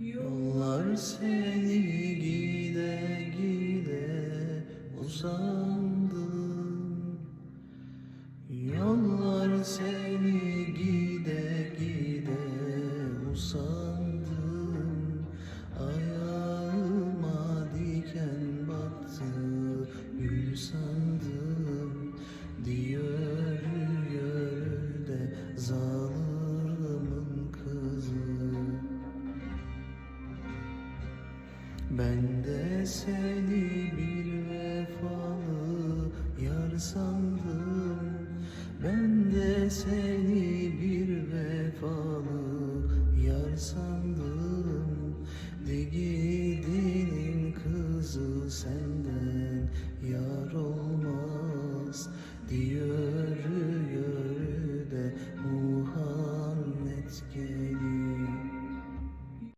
Yollar seni gide gide usandım Yollar seni gide gide usandım Ayağıma diken battı gül sandım. Diyor yürü de Ben de seni bir vefalı yar sandım. Ben de seni bir vefalı yar sandım. Digidinin kızı senden yar olmaz. Diyor yürü de Muhammed gel.